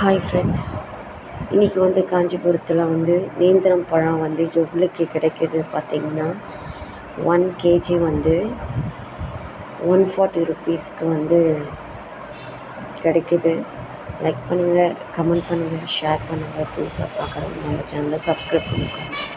Hi friends இன்றைக்கி வந்து காஞ்சிபுரத்தில் வந்து நேந்திரம் பழம் வந்து எவ்வளோக்கு கிடைக்கிது பார்த்தீங்கன்னா ஒன் கேஜி வந்து ஒன் ஃபார்ட்டி ருபீஸ்க்கு வந்து கிடைக்கிது. லைக் பண்ணுங்கள் கமெண்ட் பண்ணுங்கள் ஷேர் பண்ணுங்கள் புதுசாக பார்க்குறவங்க நம்ம சேனலை சப்ஸ்கிரைப் பண்ணிக்கோங்க.